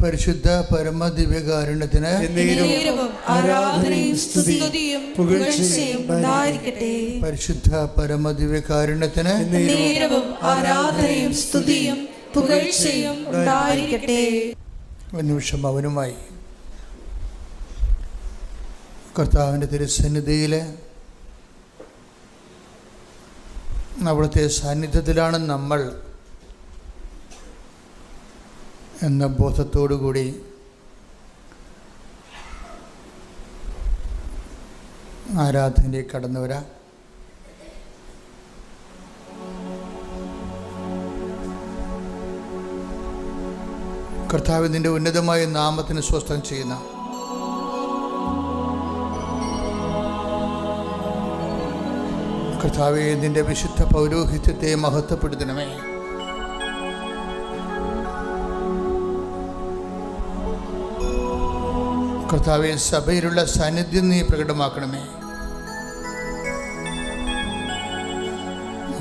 പരിശുദ്ധ പരമ ദിവ്യകാരുണ്യത്തിന് പരിശുദ്ധ പരമ ദിവ്യകാരുണ്യത്തിന് ഒരു നിമിഷം അവനുമായി കർത്താവിന്റെ തിരുസന്നിധിയിൽ അവിടുത്തെ സാന്നിധ്യത്തിലാണ് നമ്മൾ എന്ന ബോധത്തോടു കൂടി ആരാധനയിലേക്ക് കടന്നു വരാം. കർത്താവ് നിന്റെ ഉന്നതമായ നാമത്തിന് സ്വസ്ഥം ചെയ്യുന്ന കർത്താവെ നിന്റെ വിശുദ്ധ പൗരോഹിത്യത്തെ മഹത്വപ്പെടുത്തണമേ. കർത്താവെ സഭയിലുള്ള സാന്നിധ്യം നീ പ്രകടമാക്കണമേ.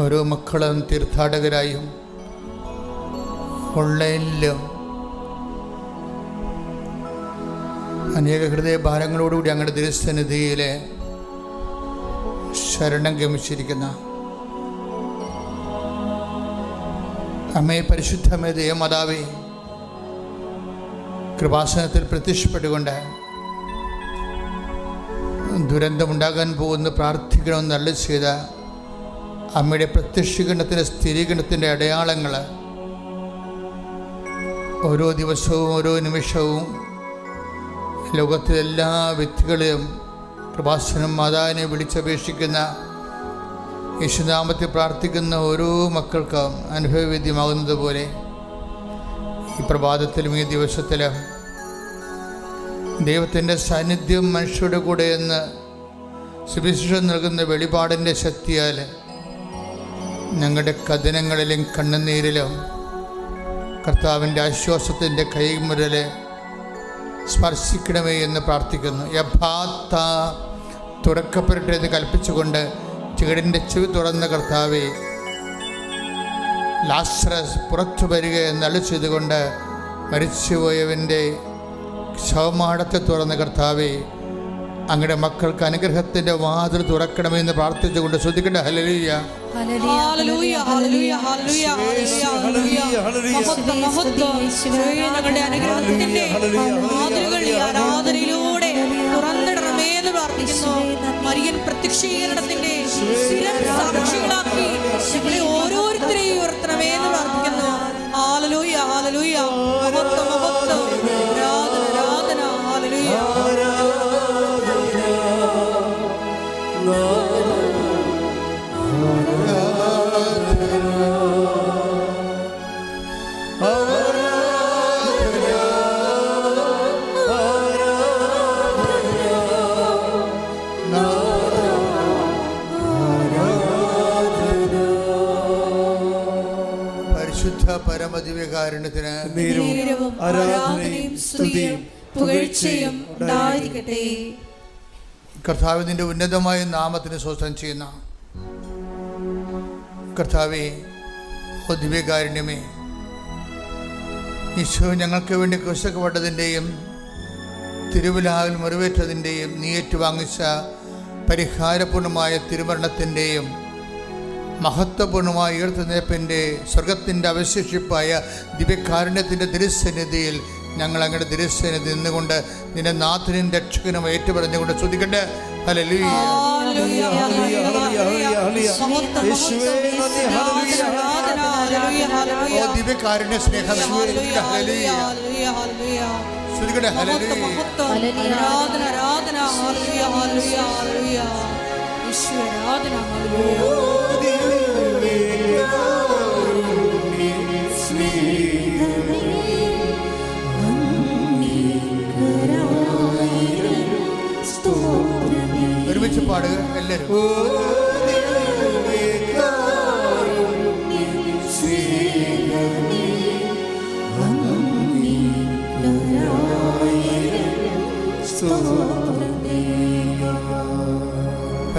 ഓരോ മക്കളും തീർത്ഥാടകരായും ഓൺലൈനിലും അനേക ഹൃദയ ഹൃദയഭാരങ്ങളോടുകൂടി അങ്ങയുടെ തിരുസന്നിധിയിൽ ശരണം ഗമിച്ചിരിക്കുന്ന അമ്മേ പരിശുദ്ധമേ ദേവമാതാവേ കൃപാസനത്തിൽ പ്രത്യക്ഷപ്പെട്ടുകൊണ്ട് ദുരന്തമുണ്ടാകാൻ പോകുന്ന പ്രാർത്ഥിക്കണമെന്ന് നല്ല ചെയ്ത അമ്മയുടെ പ്രത്യക്ഷീകരണത്തിന്റെ സ്ഥിരീകരണത്തിന്റെ അടയാളങ്ങൾ ഓരോ ദിവസവും ഓരോ നിമിഷവും ലോകത്തിലെല്ലാ വ്യക്തികളെയും കൃപാസനം മാതാവിനെ വിളിച്ചപേക്ഷിക്കുന്ന യേശുനാമത്തിൽ പ്രാർത്ഥിക്കുന്ന ഓരോ മക്കൾക്കും അനുഭവവേദ്യമാകുന്നത് പോലെ ഈ പ്രഭാതത്തിലും ഈ ദിവസത്തിലും ദൈവത്തിന്റെ സാന്നിധ്യം മനുഷ്യരുടെ കൂടെ എന്ന് സുവിശേഷം നൽകുന്ന വെളിപാടിന്റെ ശക്തിയാൽ ഞങ്ങളുടെ കഥനങ്ങളിലും കണ്ണുനീരിലും കർത്താവിന്റെ ആശ്വാസത്തിന്റെ കൈമുരൽ സ്പർശിക്കണമേ എന്ന് പ്രാർത്ഥിക്കുന്നു. യഭാത്ത തുറക്കപ്പെടട്ടെ എന്ന് കൽപ്പിച്ചുകൊണ്ട് ചീടിന്റെ ചെവി തുറന്ന കർത്താവെ ലാസ്രസ് പുറത്തു വരിക എന്ന് അളി ചെയ്തുകൊണ്ട് മരിച്ചുപോയവന്റെ ശവമാടത്തെ തുറന്ന കർത്താവെ അങ്ങയുടെ മക്കൾക്ക് അനുഗ്രഹത്തിന്റെ വാതിൽ തുറക്കണമെന്ന് പ്രാർത്ഥിച്ചുകൊണ്ട് ശ്രദ്ധിക്കേണ്ട ഹലലിയ ഹല്ലേലൂയ ഹല്ലേലൂയ ഹല്ലേലൂയ ഹല്ലേലൂയ ഹല്ലേലൂയ മഹത്വം മഹത്വം. യേശുവേ, ഞങ്ങളുടെ അനുഗ്രഹത്തിന്റെ മാതൃകൾ ഈ ആരാധനയിലൂടെ തുറന്നിടണമേ എന്ന് പ്രാർത്ഥിക്കുന്നു. മരിയൻ പ്രത്യക്ഷീകരണത്തിന്റെ സ്ഥിരം പരമദിവ്യകാരുണ്യത്തിന് നേരവും ആരാധനയും സ്തുതിയും പുകഴ്ചയും ഉണ്ടായിരിക്കട്ടെ. കർത്താവിന്റെ ഉന്നതമായ നാമത്തിന് സ്വസ്ഥം ചെയ്യുന്ന കർത്താവെ ദിവ്യകാരുണ്യമേ ഈശോ ഞങ്ങൾക്ക് വേണ്ടി കുശക്കപ്പെട്ടതിന്റെയും തിരുവിലാവിൽ മുറിവേറ്റതിന്റെയും നീ ഏറ്റുവാങ്ങിച്ച പരിഹാരപൂർണമായ തിരുമരണത്തിന്റെയും മഹത്വപൂർണമായ ഉയർത്തുന്നേപ്പന്റെ സ്വർഗത്തിന്റെ അവശേഷിപ്പായ ദിവ്യകാരുണ്യത്തിന്റെ തിരുസന്നിധിയിൽ ഞങ്ങൾ അങ്ങയുടെ തിരുസന്നിധി നിന്നുകൊണ്ട് നിന്റെ നാഥനും രക്ഷകനും ഏറ്റുപറഞ്ഞുകൊണ്ട് ശ്രദ്ധിക്കട്ടെ ഹല്ലേലൂയ. Hallelujah, hallelujah, hallelujah. മഹത്വം, യേശുവേ,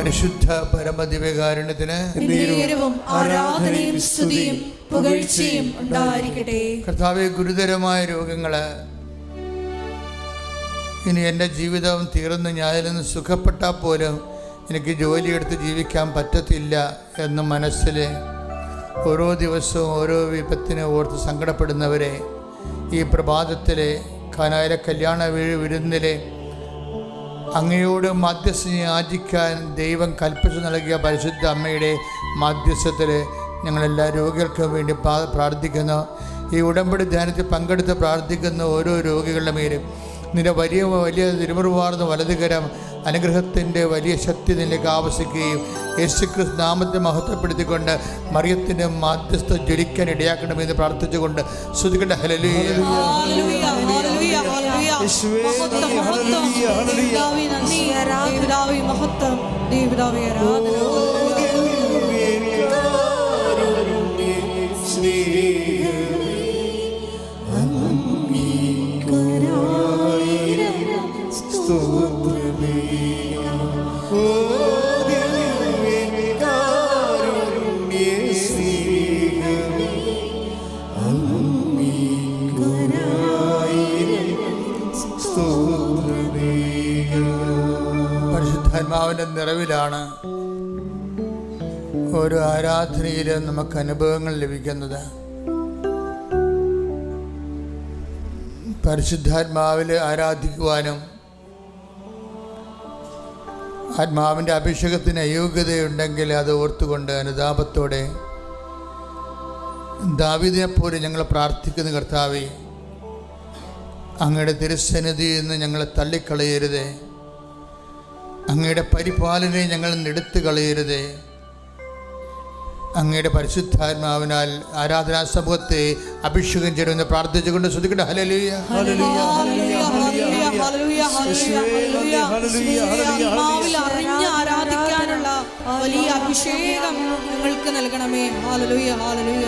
പരിശുദ്ധ പരമദിവ്യകാരുണ്യത്തിന് ആരാധനയും സ്തുതിയും പുകഴ്ചയും ഉണ്ടായിരിക്കട്ടെ. കർത്താവെ ഗുരുതരമായ രോഗങ്ങൾ ഇനി എന്റെ ജീവിതം തീർന്ന് ഞാനിൽ നിന്ന് സുഖപ്പെട്ടാൽ പോലും എനിക്ക് ജോലിയെടുത്ത് ജീവിക്കാൻ പറ്റത്തില്ല എന്ന് മനസ്സിൽ ഓരോ ദിവസവും ഓരോ വിപത്തിനെ ഓർത്ത് സങ്കടപ്പെടുന്നവരെ ഈ പ്രഭാതത്തിലെ കാനായിലെ കല്യാണ വിരുന്നിലെ അങ്ങയോട് മധ്യസ്ഥ യാചിക്കാൻ ദൈവം കൽപ്പിച്ചു നൽകിയ പരിശുദ്ധ അമ്മയുടെ മധ്യസ്ഥത്തിൽ ഞങ്ങളെല്ലാ രോഗികൾക്കും വേണ്ടി പ്രാ- പ്രാർത്ഥിക്കുന്നു. ഈ ഉടമ്പടി ധ്യാനത്തിൽ പങ്കെടുത്ത് പ്രാർത്ഥിക്കുന്ന ഓരോ രോഗികളുടെ മേലും. നിന്റെ വലിയ വലിയ തിരുമുറുവാർന്ന് വലതുകരം അനുഗ്രഹത്തിന്റെ വലിയ ശക്തി നിന്നിലേക്ക് ആവശിക്കുകയും യേശുക്രിസ്തു നാമത്തെ മഹത്വപ്പെടുത്തിക്കൊണ്ട് മറിയത്തിന്റെ മാധ്യസ്ഥ ജ്വലിക്കാൻ ഇടയാക്കണമെന്ന് പ്രാർത്ഥിച്ചുകൊണ്ട് ശ്രുതികണ്ട ഹലലൂയ ഹല്ലേലൂയ, പരിശുദ്ധാത്മാവിന്റെ നിറവിലാണ് ഓരോ ആരാധനയിലും നമുക്ക് അനുഭവങ്ങൾ ലഭിക്കുന്നത്. പരിശുദ്ധാത്മാവിൽ ആരാധിക്കുവാനും ആത്മാവിന്റെ അഭിഷേകത്തിന് അയോഗ്യതയുണ്ടെങ്കിൽ അത് ഓർത്തുകൊണ്ട് അനുതാപത്തോടെ ദാവിദിനെ പോലെ ഞങ്ങൾ പ്രാർത്ഥിക്കുന്ന കർത്താവെ. അങ്ങയുടെ തിരുസന്നിധിയിൽ നിന്ന് ഞങ്ങളെ തള്ളിക്കളയരുതേ. അങ്ങയുടെ പരിപാലനയെ ഞങ്ങൾ നെടുത്തു കളയരുതേ. അങ്ങയുടെ പരിശുദ്ധാത്മാവിനാൽ ആരാധനാ സമൂഹത്തെ അഭിഷേകം ചെയ്യണമെന്ന് പ്രാർത്ഥിച്ചുകൊണ്ട് ശ്രദ്ധിക്കട്ടെ. ഹലലിയ ഹല്ലേലൂയ, ആത്മാവിൽ അറിഞ്ഞ് ആരാധിക്കാനുള്ള വലിയ അഭിഷേകം നിങ്ങൾക്ക് നൽകണമേ. ഹാലലൂയ ഹാലലൂയ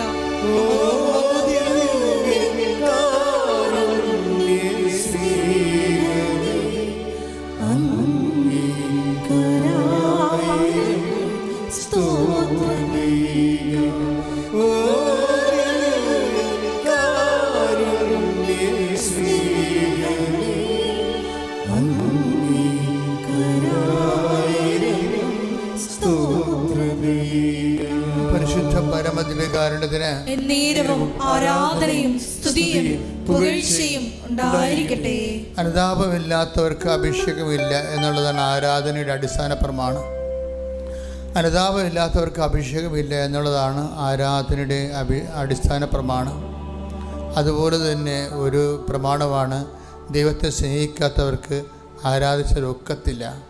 എന്നേരവും ആരാധനയും സ്തുതിയും പുകഴ്ചയും ഉണ്ടായിരിക്കട്ടെ. അനുതാപമില്ലാത്തവർക്ക് അഭിഷേകമില്ല എന്നുള്ളതാണ് ആരാധനയുടെ അടിസ്ഥാന പ്രമാണം. അനുതാപമില്ലാത്തവർക്ക് അഭിഷേകമില്ല എന്നുള്ളതാണ് ആരാധനയുടെ അഭി അടിസ്ഥാന പ്രമാണം. അതുപോലെ തന്നെ ഒരു പ്രമാണമാണ് ദൈവത്തെ സ്നേഹിക്കാത്തവർക്ക് ആരാധിച്ചതൊക്കത്തില്ല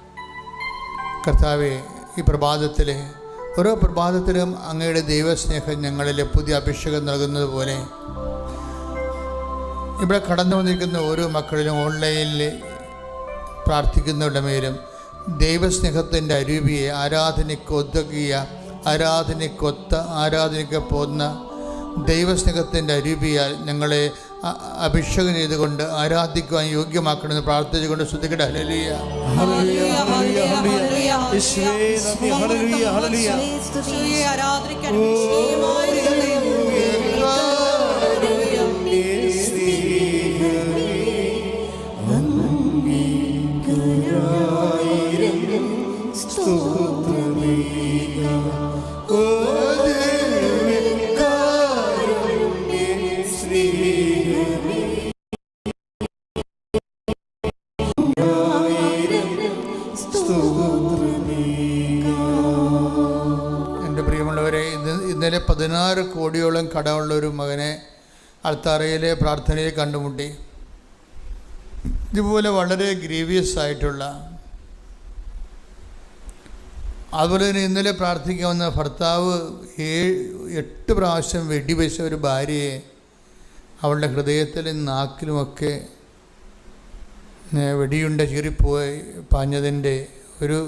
കർത്താവെ ഈ പ്രഭാതത്തിൽ ഓരോ പ്രഭാതത്തിലും അങ്ങയുടെ ദൈവസ്നേഹം ഞങ്ങളിൽ പുതിയ അഭിഷേകം നൽകുന്നത് പോലെ ഇവിടെ കടന്നു വന്നിരിക്കുന്ന ഓരോ മക്കളിലും ഓൺലൈനിൽ പ്രാർത്ഥിക്കുന്നവരുടെ മേലും ദൈവസ്നേഹത്തിന്റെ അരൂപിയെ ആരാധനയ്ക്കൊതുകിയ ആരാധനയ്ക്കൊത്ത ആരാധനയ്ക്ക് പോന്ന ദൈവസ്നേഹത്തിന്റെ അരൂപിയാൽ ഞങ്ങളെ അഭിഷേകം ചെയ്തുകൊണ്ട് ആരാധിക്കുവാൻ യോഗ്യമാക്കണമെന്ന് പ്രാർത്ഥിച്ചുകൊണ്ട് ശ്രദ്ധിക്കട്ടെ. ഹല്ലേലൂയ. ഹല്ലേലൂയ, പതിനാറ് കോടിയോളം കടമുള്ള ഒരു മകനെ അൾത്താറയിലെ പ്രാർത്ഥനയിൽ കണ്ടുമുട്ടി. ഇതുപോലെ വളരെ ഗ്രീവിയസ് ആയിട്ടുള്ള അതുപോലെ തന്നെ ഇന്നലെ പ്രാർത്ഥിക്കാൻ വന്ന ഭർത്താവ് ഏഴ് എട്ട് പ്രാവശ്യം വെടിവെച്ച ഒരു ഭാര്യയെ അവളുടെ ഹൃദയത്തിലും നാക്കിലുമൊക്കെ വെടിയുണ്ട ചീറിപ്പോയി പാഞ്ഞതിന്റെ ഒരു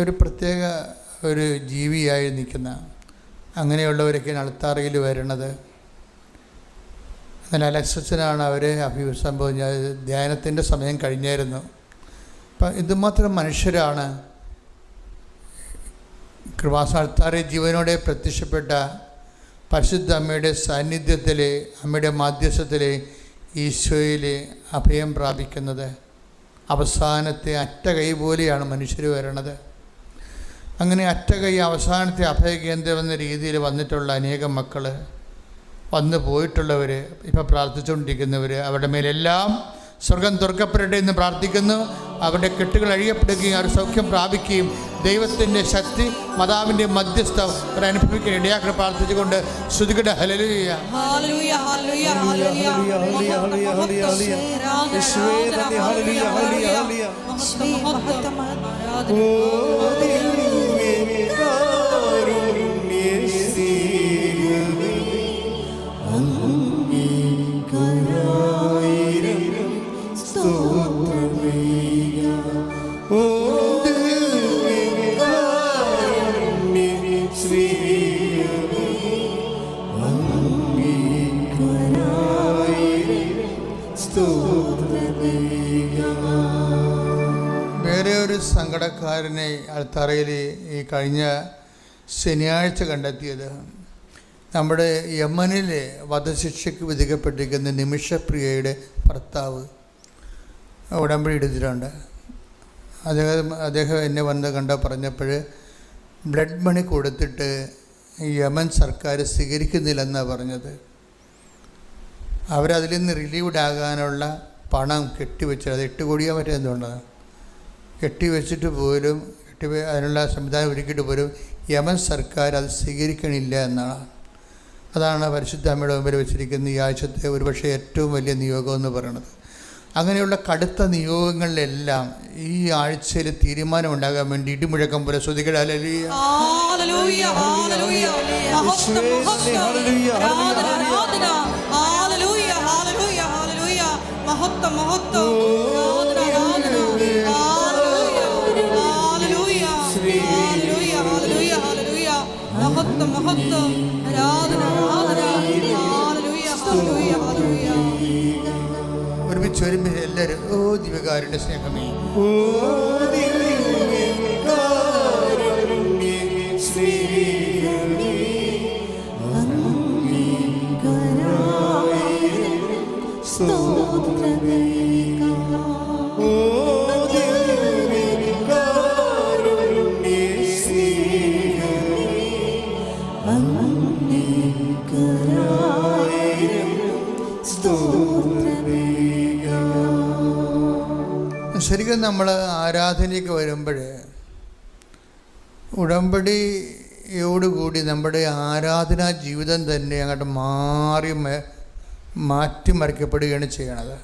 ഒരു പ്രത്യേക ഒരു ജീവിയായി നിൽക്കുന്ന അങ്ങനെയുള്ളവരൊക്കെയാണ് അൾത്താറയിൽ വരുന്നത് അങ്ങനെ അലക്സസിനാണ് അവരെ അഭിസംബോധന ധ്യാനത്തിന്റെ സമയം കഴിഞ്ഞായിരുന്നു. അപ്പം ഇതുമാത്രം മനുഷ്യരാണ് കൃപാസാൽത്താറെ ജീവനോടെ പ്രത്യക്ഷപ്പെട്ട പരിശുദ്ധ അമ്മയുടെ സാന്നിധ്യത്തിൽ അമ്മയുടെ മാധ്യസ്ഥത്തിൽ ഈശോയിൽ അഭയം പ്രാപിക്കുന്നത്. അവസാനത്തെ അറ്റ കൈ പോലെയാണ് മനുഷ്യർ വരണത്. അങ്ങനെ അറ്റകൈ അവസാനത്തെ അഭയകേന്ദ്രം എന്ന രീതിയിൽ വന്നിട്ടുള്ള അനേകം മക്കൾ വന്നു പോയിട്ടുള്ളവർ ഇപ്പം പ്രാർത്ഥിച്ചുകൊണ്ടിരിക്കുന്നവർ അവരുടെ മേലെല്ലാം സ്വർഗം തുറക്കപ്പെടട്ടെ എന്ന് പ്രാർത്ഥിക്കുന്നു. അവരുടെ കെട്ടുകൾ അഴിയപ്പെടുകയും അവർ സൗഖ്യം പ്രാപിക്കുകയും ദൈവത്തിന്റെ ശക്തി മാതാവിന്റെ മധ്യസ്ഥ അവർ അനുഭവിക്കാൻ ഇടയാക്കി പ്രാർത്ഥിച്ചുകൊണ്ട് ശ്രുതികട ഹലലുയ ഹല്ലേലൂയ വേറെ ഒരു സങ്കടക്കാരനെ അൾത്തറയിൽ ഈ കഴിഞ്ഞ ശനിയാഴ്ച കണ്ടെത്തിയത്. നമ്മുടെ യമനിലെ വധശിക്ഷയ്ക്ക് വിധിക്കപ്പെട്ടിരിക്കുന്ന നിമിഷപ്രിയയുടെ ഭർത്താവ് ഉടമ്പടി എടുത്തിട്ടുണ്ട്. അദ്ദേഹം അദ്ദേഹം എന്നെ വന്ന് കണ്ട പറഞ്ഞപ്പോൾ ബ്ലഡ് മണി കൊടുത്തിട്ട് യമൻ സർക്കാർ സ്വീകരിക്കുന്നില്ലെന്നാണ് പറഞ്ഞത്. അവരതിൽ നിന്ന് റിലീവ്ഡ് ആകാനുള്ള പണം കെട്ടിവെച്ചത് അത് എട്ട് കോടിയോ മറ്റേ എന്തുകൊണ്ടാണ് കെട്ടിവെച്ചിട്ട് പോലും കെട്ടി അതിനുള്ള സംവിധാനം ഒരുക്കിയിട്ട് പോലും യമൻ സർക്കാർ അത് സ്വീകരിക്കണില്ല എന്നാണ്. അതാണ് പരിശുദ്ധ അമ്മയുടെ മുമ്പിൽ വെച്ചിരിക്കുന്ന ഈ ആഴ്ചത്തെ ഒരുപക്ഷെ ഏറ്റവും വലിയ നിയോഗം എന്ന് പറയുന്നത്. അങ്ങനെയുള്ള കടുത്ത നിയോഗങ്ങളിലെല്ലാം ഈ ആഴ്ചയിൽ തീരുമാനം വേണ്ടി ഇടിമുഴക്കം പോലെ ശ്രുതികളുടെ മഹത്വം മഹത്വം. ആരാധന ആരാധന. ഹല്ലേലൂയ ഹല്ലേലൂയ ഹല്ലേലൂയ ഹല്ലേലൂയ മഹത്വം മഹത്വം. ആരാധന ആരാധന. ഹല്ലേലൂയ ഹല്ലേലൂയ ഹല്ലേലൂയ ഒരുമിച്ച് ഒരുമിച്ച് എല്ലാവരും ഓ ദിവകാരുടെ സ്നേഹമേ. ഓ ദിവ്യകാരുണ്യസ്നേഹമേ, നമ്മൾ ആരാധനയ്ക്ക് വരുമ്പോൾ ഉടമ്പടിയോടുകൂടി നമ്മുടെ ആരാധനാ ജീവിതം തന്നെ അങ്ങോട്ട് മാറി മാറ്റിമറിക്കപ്പെടുകയാണ് ചെയ്യണത്.